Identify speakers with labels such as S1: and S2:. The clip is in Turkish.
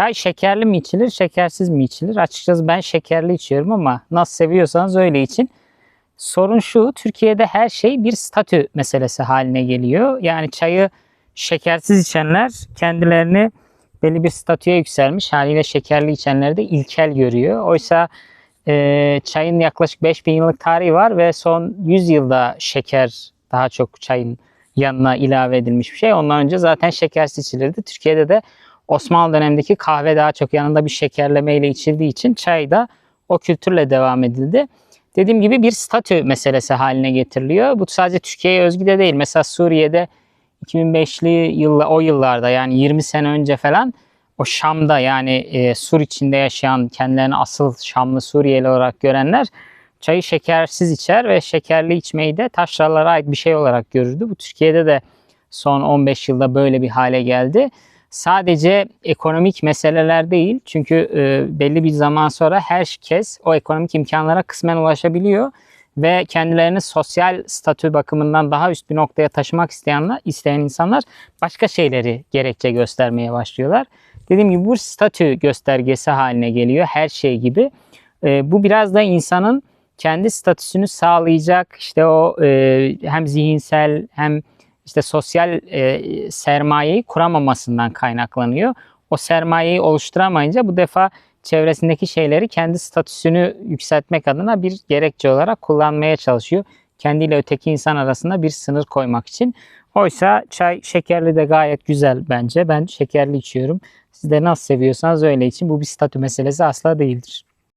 S1: Çay şekerli mi içilir, şekersiz mi içilir? Açıkçası ben şekerli içiyorum ama nasıl seviyorsanız öyle için. Sorun şu, Türkiye'de her şey bir statü meselesi haline geliyor. Yani çayı şekersiz içenler kendilerini belli bir statüye yükselmiş haliyle şekerli içenleri de ilkel görüyor. Oysa e, çayın yaklaşık 5000 yıllık tarihi var ve son 100 yılda şeker daha çok çayın yanına ilave edilmiş bir şey. Ondan önce zaten şekersiz içilirdi. Türkiye'de de Osmanlı dönemindeki kahve daha çok yanında bir şekerleme ile içildiği için çay da o kültürle devam edildi. Dediğim gibi bir statü meselesi haline getiriliyor. Bu sadece Türkiye'ye özgü de değil. Mesela Suriye'de 2005'li yılla o yıllarda yani 20 sene önce falan o Şam'da yani e, Sur içinde yaşayan kendilerini asıl Şamlı Suriyeli olarak görenler çayı şekersiz içer ve şekerli içmeyi de taşralara ait bir şey olarak görürdü. Bu Türkiye'de de son 15 yılda böyle bir hale geldi. Sadece ekonomik meseleler değil çünkü e, belli bir zaman sonra herkes o ekonomik imkanlara kısmen ulaşabiliyor ve kendilerini sosyal statü bakımından daha üst bir noktaya taşımak isteyenler, isteyen insanlar başka şeyleri gerekçe göstermeye başlıyorlar. Dediğim gibi bu statü göstergesi haline geliyor her şey gibi. E, bu biraz da insanın kendi statüsünü sağlayacak işte o e, hem zihinsel hem işte sosyal e, sermayeyi kuramamasından kaynaklanıyor. O sermayeyi oluşturamayınca bu defa çevresindeki şeyleri kendi statüsünü yükseltmek adına bir gerekçe olarak kullanmaya çalışıyor. Kendiyle öteki insan arasında bir sınır koymak için. Oysa çay şekerli de gayet güzel bence. Ben şekerli içiyorum. Siz de nasıl seviyorsanız öyle için. Bu bir statü meselesi asla değildir.